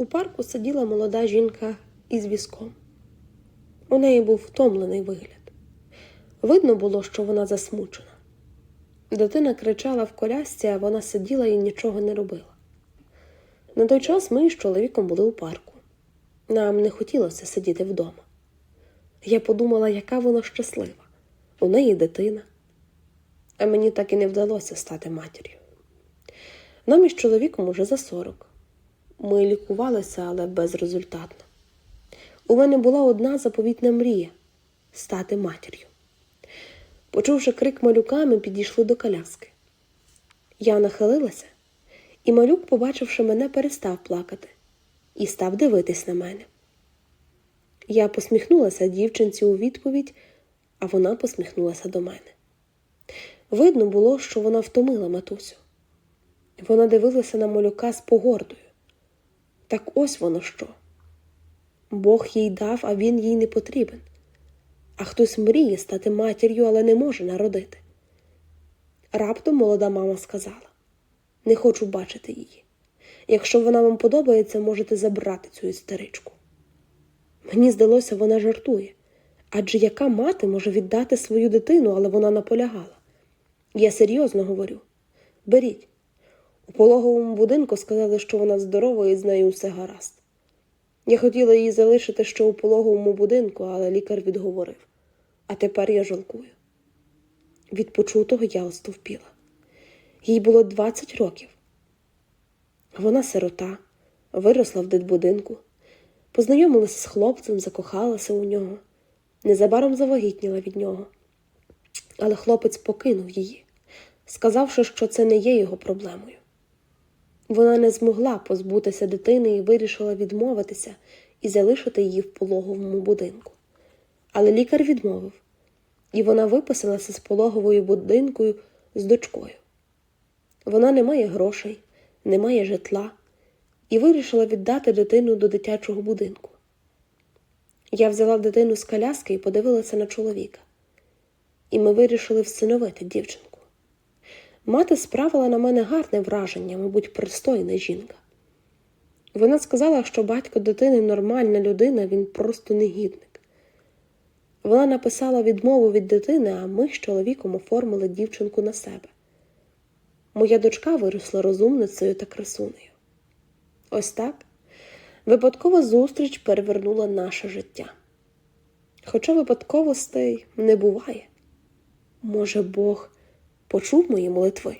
У парку сиділа молода жінка із візком. У неї був втомлений вигляд. Видно було, що вона засмучена. Дитина кричала в колясці, а вона сиділа і нічого не робила. На той час ми з чоловіком були у парку. Нам не хотілося сидіти вдома. Я подумала, яка вона щаслива. У неї дитина. А мені так і не вдалося стати матір'ю. Нам із чоловіком уже за сорок. Ми лікувалися, але безрезультатно. У мене була одна заповітна мрія стати матір'ю. Почувши крик малюка, ми підійшли до коляски. Я нахилилася, і малюк, побачивши мене, перестав плакати і став дивитись на мене. Я посміхнулася дівчинці у відповідь, а вона посміхнулася до мене. Видно було, що вона втомила матусю. Вона дивилася на малюка з погордою. Так ось воно що. Бог їй дав, а він їй не потрібен. А хтось мріє стати матір'ю, але не може народити. Раптом молода мама сказала: Не хочу бачити її. Якщо вона вам подобається, можете забрати цю істеричку. Мені здалося, вона жартує. Адже яка мати може віддати свою дитину, але вона наполягала. Я серйозно говорю беріть. У пологовому будинку сказали, що вона здорова і з нею все гаразд. Я хотіла її залишити ще у пологовому будинку, але лікар відговорив. А тепер я жалкую. Від почутого я остовпіла. Їй було 20 років. Вона сирота, виросла в дитбудинку, познайомилася з хлопцем, закохалася у нього, незабаром завагітніла від нього. Але хлопець покинув її, сказавши, що це не є його проблемою. Вона не змогла позбутися дитини і вирішила відмовитися і залишити її в пологовому будинку. Але лікар відмовив, і вона виписалася з пологовою будинкою з дочкою. Вона не має грошей, не має житла і вирішила віддати дитину до дитячого будинку. Я взяла дитину з коляски і подивилася на чоловіка, і ми вирішили всиновити дівчинку. Мати справила на мене гарне враження, мабуть, пристойна жінка. Вона сказала, що батько дитини нормальна людина, він просто негідник. Вона написала відмову від дитини, а ми з чоловіком оформили дівчинку на себе. Моя дочка виросла розумницею та красунею. Ось так випадкова зустріч перевернула наше життя. Хоча випадковостей не буває. Може, Бог почув мої молитви?